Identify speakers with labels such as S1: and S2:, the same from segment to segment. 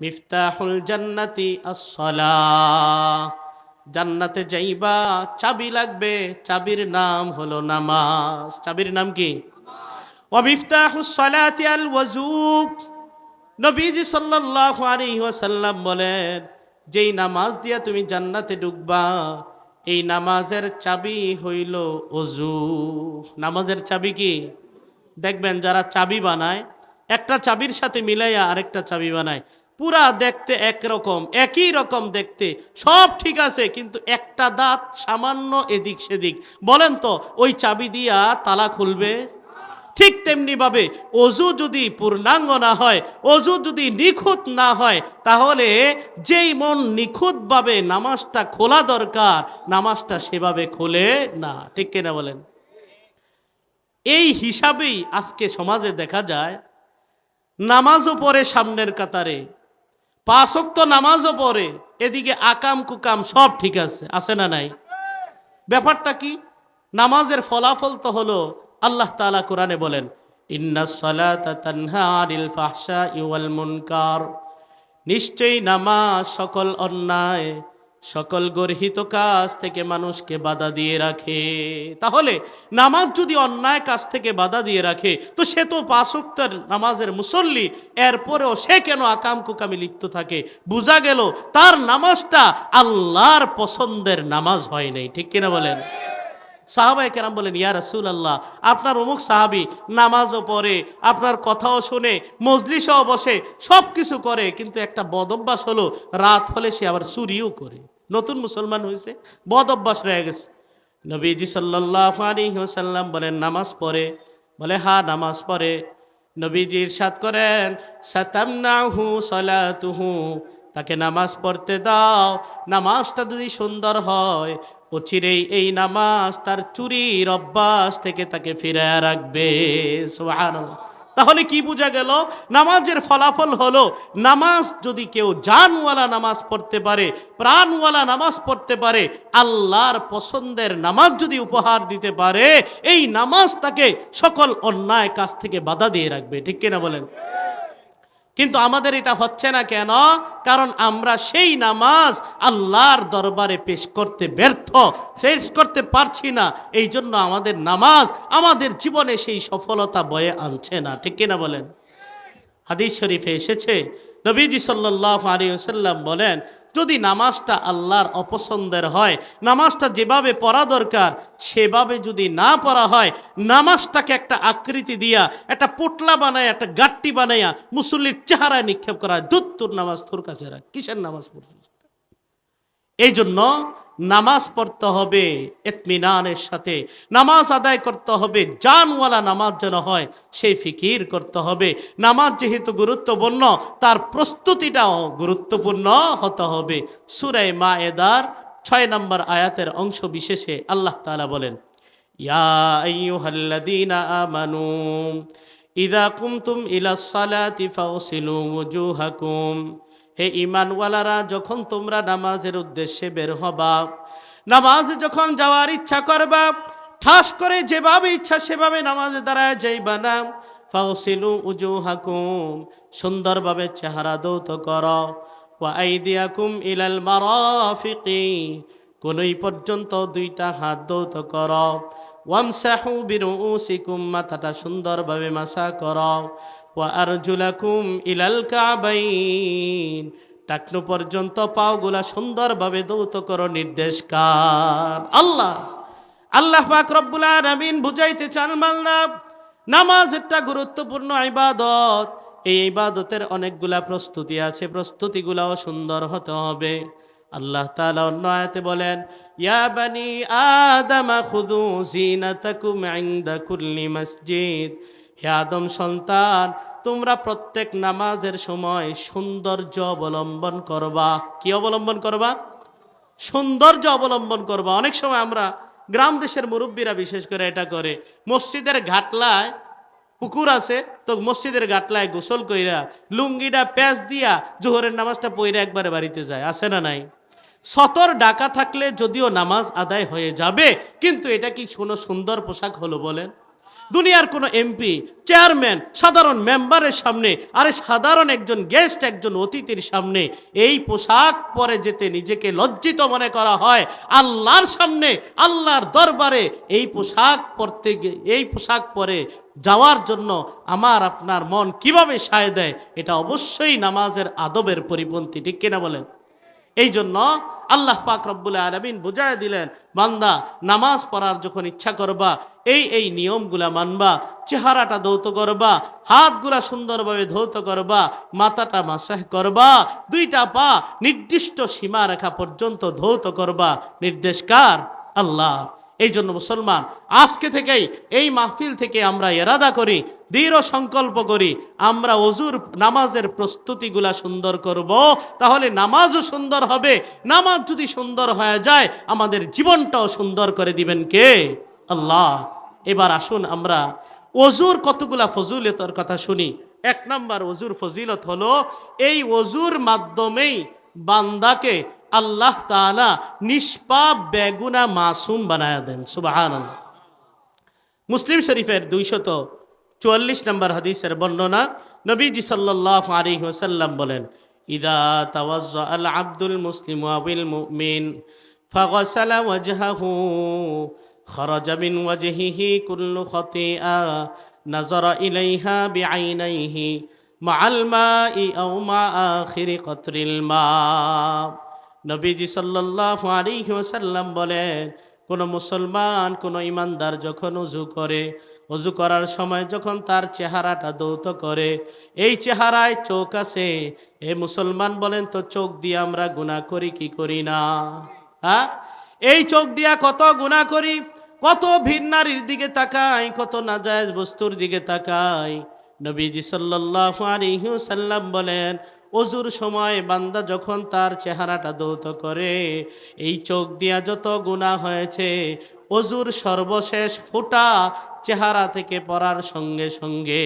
S1: মিফতাহুল জান্নাতি জান্নাতে যাইবা, চাবি লাগবে, চাবির নাম হলো নামাজ। চাবির নাম কি? বলেন, যেই নামাজ দিয়া তুমি জান্নাতে ঢুকবা, এই নামাজের চাবি হইল অজু নামাজের চাবি কি? দেখবেন যারা চাবি বানায় একটা চাবির সাথে মিলাইয়া আরেকটা চাবি বানায়। পুরা দেখতে একরকম, একই রকম দেখতে। সব ঠিক আছে, কিন্তু একটা দাঁত সামান্য এদিক সেদিক। বলেন তো, ওই চাবি দিয়া তালা খুলবে? ঠিক তেমনি ভাবে অজু যদি পূর্ণাঙ্গ না হয়, অজু যদি নিখুঁত না হয়, তাহলে যেই মন নিখুঁতভাবে নামাজটা খোলা দরকার, নামাজটা সেভাবে খোলে না। ঠিক কিনা বলেন? এই হিসাবেই আজকে সমাজে দেখা যায় নামাজও পড়ে সামনের কাতারে। পাঁচক্ত নামাজও পড়ে, এদিকে আকাম কুকাম সব ঠিক আছে আছে না নাই? ব্যাপারটা কি? নামাজের ফলাফল তো হলো, আল্লাহ তাআলা কোরআনে বলেন নিশ্চয়ই নামাজ সকল অন্যায় সকল গর্হিত কাজ থেকে মানুষকে বাধা দিয়ে রাখে। তাহলে নামাজ যদি অন্যায় কাজ থেকে বাধা দিয়ে রাখে, তো সে তো পাঁচক্তার নামাজের মুসল্লি, এরপরেও সে কেন আকাম কুকামে লিপ্ত থাকে? বোঝা গেল তার নামাজটা আল্লাহর পছন্দের নামাজ হয় নাই, ঠিক কিনা বলেন? সাহাবাই কেরাম বলেন, ইয়া রাসুল আল্লাহ আপনার অমুক সাহাবি নামাজও পড়ে, আপনার কথাও শুনে, মজলিসও বসে সব কিছু করে, কিন্তু একটা বদভ্যাস হলো, রাত হলে সে আবার চুরিও করে। নতুন মুসলমান হয়েছে, বদ অভ্যাস রয়ে গেছে। নবীজি সাল্লাহ আলিহাসাল্লাম বলেন, নামাজ পড়ে। বলে হা নামাজ পড়ে। নবীজি ইরশাদ করেন সাতাম না সাতামনাহু সালাতুহু। তাকে নামাজ পড়তে দাও। নামাজটা যদি সুন্দর হয়, অচিরেই এই নামাজ তার চুরির অভ্যাস থেকে তাকে ফিরে রাখবে। সুবহানাল্লাহ। তাহলে কি বোঝা গেল? নামাজের ফলাফল হলো, নামাজ যদি কেউ জানওয়ালা নামাজ পড়তে পারে, প্রাণওয়ালা নামাজ পড়তে পারে, আল্লাহর পছন্দের নামাজ যদি উপহার দিতে পারে, এই নামাজ তাকে সকল অন্যায় কাছ থেকে বাধা দিয়ে রাখবে। ঠিক কিনা বলেন? কিন্তু আমাদের এটা হচ্ছে না কেন? কারণ আমরা সেই নামাজ আল্লাহর দরবারে পেশ করতে ব্যর্থ শেষ করতে পারছি না। এই জন্য আমাদের নামাজ আমাদের জীবনে সেই সফলতা বয়ে আনছে না। ঠিক কিনা বলেন? হাদিস শরীফে এসেছে। নবীজি সাল্লাহ আলিয়াল্লাম বলেন, যদি নামাজটা আল্লাহর অপছন্দের হয়, নামাজটা যেভাবে পড়া দরকার, সেভাবে যদি না পড়া হয়, নামাজটাকে একটা আকৃতি দিয়া, একটা পোটলা বানায়, একটা গাট্টি বানাইয়া মুসল্লির চেহারায় নিক্ষেপ করা দুধ নামাজ তোর কাছে রাখ, কিসের নামাজ পড়ছিস? এই জন্য নামাজ পড়তে হবে এতমিনানের সাথে। নামাজ আদায় করতে হবে, জানওয়ালা নামাজ যেন হয়, সেই ফিকির করতে হবে। নামাজ যেহেতু গুরুত্বপূর্ণ, তার প্রস্তুতিটাও গুরুত্বপূর্ণ হতে হবে। সুরাই মা এদার ছয় নম্বর আয়াতের অংশ বিশেষে আল্লাহ তালা বলেন, ইয়া ইযা কুমতুম ইলাস সালাতি ফাগসিলু ওয়ুজুহাকুম হে ইমানওয়ালারা যখন তোমরা নামাজের উদ্দেশ্যে বের হবা, নামাজ যখন যাওয়ার ইচ্ছা করবা, ঠাস করে যেভাবে ইচ্ছা সেভাবে নামাজে দাঁড়ায় যাইবা না। ফাউসিলু উজু হাকুম সুন্দরভাবে চেহারা দৌত কর। ইলাল মারাফিকি কোনই পর্যন্ত দুইটা হাত দৌত কর। ওয়ামসাহু বিরুসিকুম মাথাটা সুন্দরভাবে মাসা কর ওয়া আরজুলাকুম ইলাল কাবাইন। পর্যন্ত পাওগুলা সুন্দরভাবে দৌত করো নির্দেশ কার আল্লাহ আল্লাহ পাক রব্বুল আলামিন বুঝাইতে চান, বান্দা নামাজ একটা গুরুত্বপূর্ণ ইবাদত। এই ইবাদতের অনেকগুলা প্রস্তুতি আছে, প্রস্তুতিগুলাও সুন্দর হতে হবে। আল্লাহ তাআলা অন্য আয়াতে বলেন, ইয়া বানি আদামা জিনাতাকুম ইনদা কুল্লি মসজিদ। হে আদম সন্তান, তোমরা প্রত্যেক নামাজের সময় সৌন্দর্য অবলম্বন করবা। কি অবলম্বন করবা? সৌন্দর্য অবলম্বন করবা। অনেক সময় আমরা গ্রাম দেশের মুরব্বীরা বিশেষ করে এটা করে, মসজিদের ঘাটলায় পুকুর আছে, তো মসজিদের ঘাটলায় গোসল কইরা লুঙ্গিটা প্যাঁচ দিয়া জোহরের নামাজটা পইরা একবারে বাড়িতে যায়। আছে না নাই? সতর ডাকা থাকলে যদিও নামাজ আদায় হয়ে যাবে, কিন্তু এটা কি কোনো সুন্দর পোশাক হলো বলেন? দুনিয়ার কোনো এমপি, চেয়ারম্যান, সাধারণ মেম্বারের সামনে, আরে সাধারণ একজন গেস্ট, একজন অতিথির সামনে, এই পোশাক পরে যেতে নিজেকে লজ্জিত মনে করা হয়। আল্লাহর সামনে, আল্লাহর দরবারে এই পোশাক পরতে এই পোশাক পরে যাওয়ার জন্য আমার, আপনার মন কীভাবে সায় দেয়, এটা অবশ্যই নামাজের আদবের পরিপন্থী, ঠিক কিনা বলেন? এই জন্য আল্লাহ পাক রব্বুল আলমিন বুঝায় দিলেন, বান্দা, নামাজ পড়ার যখন ইচ্ছা করবা, এই এই নিয়মগুলা মানবা, চেহারাটা ধৌত করবা, হাতগুলা সুন্দরভাবে ধৌত করবা, মাথাটা মাসাহ করবা, দুইটা পা নির্দিষ্ট সীমা রেখা পর্যন্ত ধৌত করবা নির্দেশকার আল্লাহ। এই জন্য মুসলমান, আজকে থেকেই এই মাহফিল থেকে আমরা এরাদা করি, দৃঢ় সংকল্প করি, আমরা অজুর নামাজের প্রস্তুতিগুলা সুন্দর করব। তাহলে নামাজও সুন্দর হবে, নামাজ যদি সুন্দর হয়ে যায়, আমাদের জীবনটাও সুন্দর করে দিবেন কে? আল্লাহ। এবার আসুন আমরা অজুর কতগুলা ফজিলতর কথা শুনি। এক নাম্বার অজুর ফজিলত হলো, এই অজুর মাধ্যমেই বান্দাকে আল্লাহ তাআলা নিষ্পাপ বেগুনা মাসুম বানায়া দেন সুবাহান মুসলিম শরীফের দুইশত চুয়াল্লিশ নম্বর হাদিসের বর্ণনা নবীজি সাল্লাহ আলী ওসাল্লাম বলেন ইদা তাওয়াজ্জা আল আব্দুল মুসলিম আবিল মুমিন فغسل وجهه خرج من وجهه كل خطيئة نظر إليها بعينيه مع الماء أو مع آخر قطر الماء নবীজি সাল্লাল্লাহু আলাইহি ওয়াসাল্লাম বলেন, কোন মুসলমান, কোন ইমানদার যখন উজু করে, উজু করার সময় যখন তার চেহারাটা দৌত করে, এই চেহারায় চোখ আছে, এ মুসলমান বলেন তো চোখ দিয়ে আমরা গুনাহ করি কি করি না? হ্যাঁ এই চোখ দিয়া কত গুনাহ করি, কত ভিন নারীর দিকে তাকাই, কত নাজায়েজ বস্তুর দিকে তাকাই। নবীজি সাল্লাল্লাহু আলাইহি ওয়াসাল্লাম বলেন অজুর সময় বান্দা যখন তার চেহারাটা দৌত করে, এই চোখ দিয়া যত গুণা হয়েছে, অজুর সর্বশেষ ফোঁটা চেহারা থেকে পড়ার সঙ্গে সঙ্গে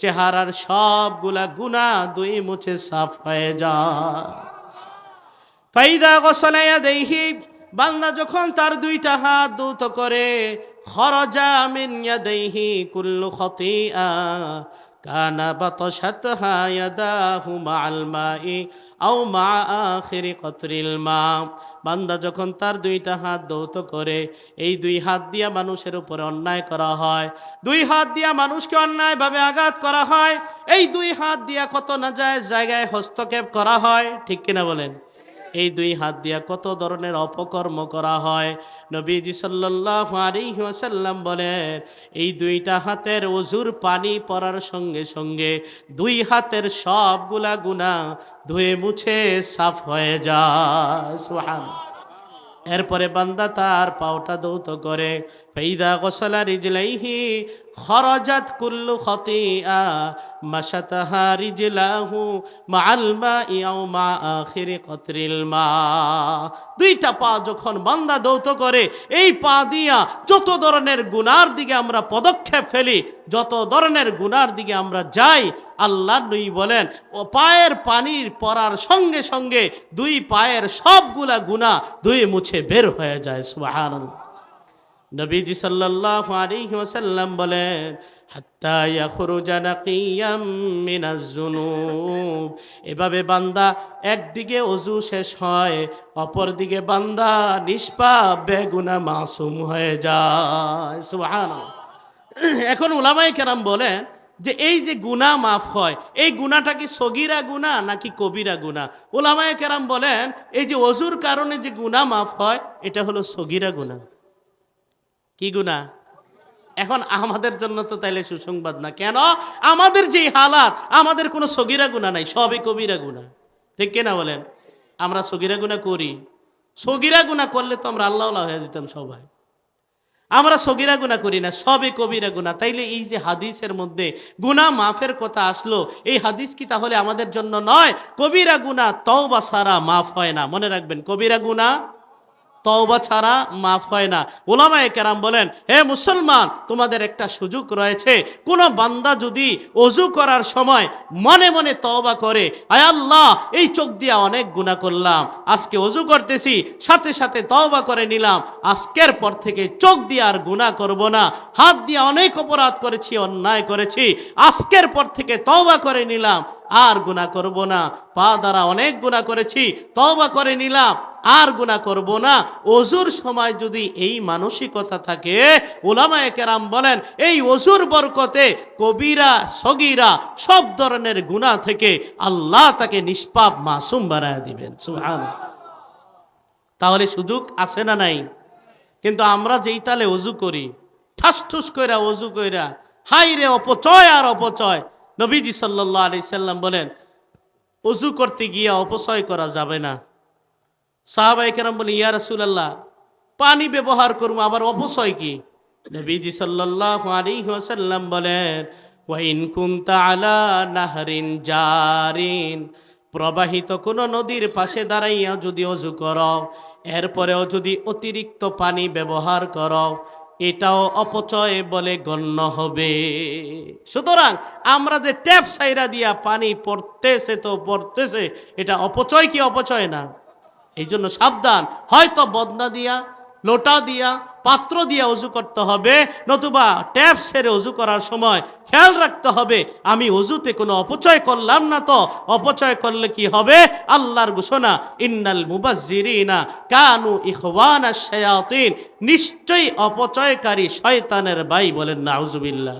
S1: চেহারার সবগুলা গুণা দুই মুছে সাফ হয়ে যায়। ফাইদা গসলাইয়া দেহি বান্দা যখন তার দুইটা হাত দৌত করে, খরজা মিন ইয়াদাইহি কুল্লু খতিআ কানা বাতাশাতহা ইয়াদাহু মাআল মাই আও মা আখিরি কতরিল মা। বান্দা যখন তার দুইটা হাত দৌত করে, এই দুই হাত দিয়া মানুষের উপরে অন্যায় করা হয়। দুই হাত দিয়া মানুষকে অন্যায়ভাবে আঘাত করা হয়। এই দুই হাত দিয়া কত না যায় জায়গায় হস্তক্ষেপ করা হয়, ঠিক কিনা বলেন? এই দুই হাত দিয়া কত ধরনের অপকর্ম করা হয়? নবীজি সাল্লাল্লাহু আলাইহি ওয়াসাল্লাম বলেন, এই দুইটা হাতের অজুর পানি পড়ার সঙ্গে সঙ্গে দুই হাতের সবগুলা গুনাহ ধুয়ে মুছে সাফ হয়ে যায়। সুবহানাল্লাহ। এরপরে বান্দা তার পাওটা দৌত করে ফেইদা গোসলা রিজলাইহি খরজাত কুল্লু খতিআ মাশাতাহা রিজলাহু মাই আও মা আখিরি কতরিল মা দুইটা পা যখন বান্দা দৌত করে, এই পা দিয়া যত ধরনের গুনার দিকে আমরা পদক্ষেপ ফেলি, যত ধরনের গুনার দিকে আমরা যাই আল্লাহ নই বলেন, ও পায়ের পানির পড়ার সঙ্গে সঙ্গে দুই পায়ের সবগুলা গুণা দুই মুছে বের হয়ে যায়, সুবহানাল্লাহ। নবীজি আলাইহি ওয়াসাল্লাম বলেন এভাবে বান্দা একদিকে অজু শেষ হয় অপর দিকে বান্দা নিষ্পাপ, বেগুনা মাসুম হয়ে যায়। এখন উলামায়ে কেরাম বলেন যে, এই যে গুনাহ মাফ হয়, এই গুনাহটা কি সগিরা গুনাহ নাকি কবিরা গুনাহ? ওলামায়ে কেরাম বলেন, এই যে অজুর কারণে যে গুনাহ মাফ হয়, এটা হলো সগিরা গুনাহ। কি গুনাহ? এখন আমাদের জন্য তো তাইলে সুসংবাদ না। কেন? আমাদের যে হালাত, আমাদের কোনো সগিরা গুণা নাই, সবই কবিরা গুণা ঠিক কিনা বলেন? আমরা সগিরা গুণা করি। সগিরা গুণা করলে তো আমরা আল্লাহ হয়ে যেতাম সবাই। আমরা সগিরা গুণা করি না সবে কবিরা গুণা তাইলে এই যে হাদিসের মধ্যে গুণা মাফের কথা আসলো, এই হাদিস কি তাহলে আমাদের জন্য নয়? কবিরা গুণা তও বা সারা মাফ হয় না। মনে রাখবেন, কবিরা গুণা তওবা ছাড়া মাফ হয় না। ওলামায়ে কেরাম বলেন, হে মুসলমান, তোমাদের একটা সুযোগ রয়েছে। কোন বান্দা যদি অজু করার সময় মনে মনে তওবা করে, আয় আল্লাহ, এই চোখ দিয়ে অনেক গুনাহ করলাম, আজকে অজু করতেছি, সাথে সাথে তওবা করে নিলাম, আজকের পর থেকে চোখ দিয়ে আর গুনাহ করব না। হাত দিয়ে অনেক অপরাধ করেছি, অন্যায় করেছি, আজকের পর থেকে তওবা করে নিলাম। আর গুনাহ করব না। পা দ্বারা অনেক গুনাহ করেছি, তওবা করে নিলাম, আর গুনাহ করব না। অজুর সময় যদি এই মানসিকতা থাকে ওলামায়ে কেরাম বলেন, এই অজুর বরকতে কবিরা, সগিরা সব ধরনের গুনাহ থেকে আল্লাহ তাকে নিষ্পাপ মাসুম বানায় দিবেন। সুবহানাল্লাহ। তাহলে সুযোগ আছে না নাই? কিন্তু আমরা যেই তালে অজু করি ঠাস ঠুস কইরা অজু কইরা হাই রে অপচয় আর অপচয় নবীজি সাল্লাল্লাহু আলাইহি সাল্লাম বলেন অজু করতে গিয়ে অপচয় করা যাবে না। সাহাবাই কেরাম বলেন, ইয়া রাসূলুল্লাহ, পানি ব্যবহার করব, আবার অপচয় কি? নবীজি সাল্লাল্লাহু আলাইহি ওয়াসাল্লাম বলেন, ওয়াইন কুনতা আলা নাহরিন জারিন, প্রবাহিত কোনো নদীর পাশে দাঁড়াইয়া যদি অজু করো, এরপরেও যদি অতিরিক্ত পানি ব্যবহার করো এটাও অপচয় বলে গণ্য হবে। সুতরাং আমরা যে ট্যাপ সাইরা দিয়া পানি পড়তেছে তো পড়তেছে, এটা অপচয় কি অপচয় না? এই জন্য সাবধান। হয়তো বদনা দিয়া লোটা দিয়া, পাত্র দিয়া অজু করতে হবে, নতুবা ট্যাপ সেরে অজু করার সময় খেয়াল রাখতে হবে, আমি অজুতে কোনো অপচয় করলাম না তো, অপচয় করলে কি হবে? আল্লাহর ঘোষণা, ইন্নাল মুবাজ্জিরিনা কানু ইহান নিশ্চয়ই অপচয়কারী শয়তানের ভাই বলেন, নাউজুবিল্লাহ।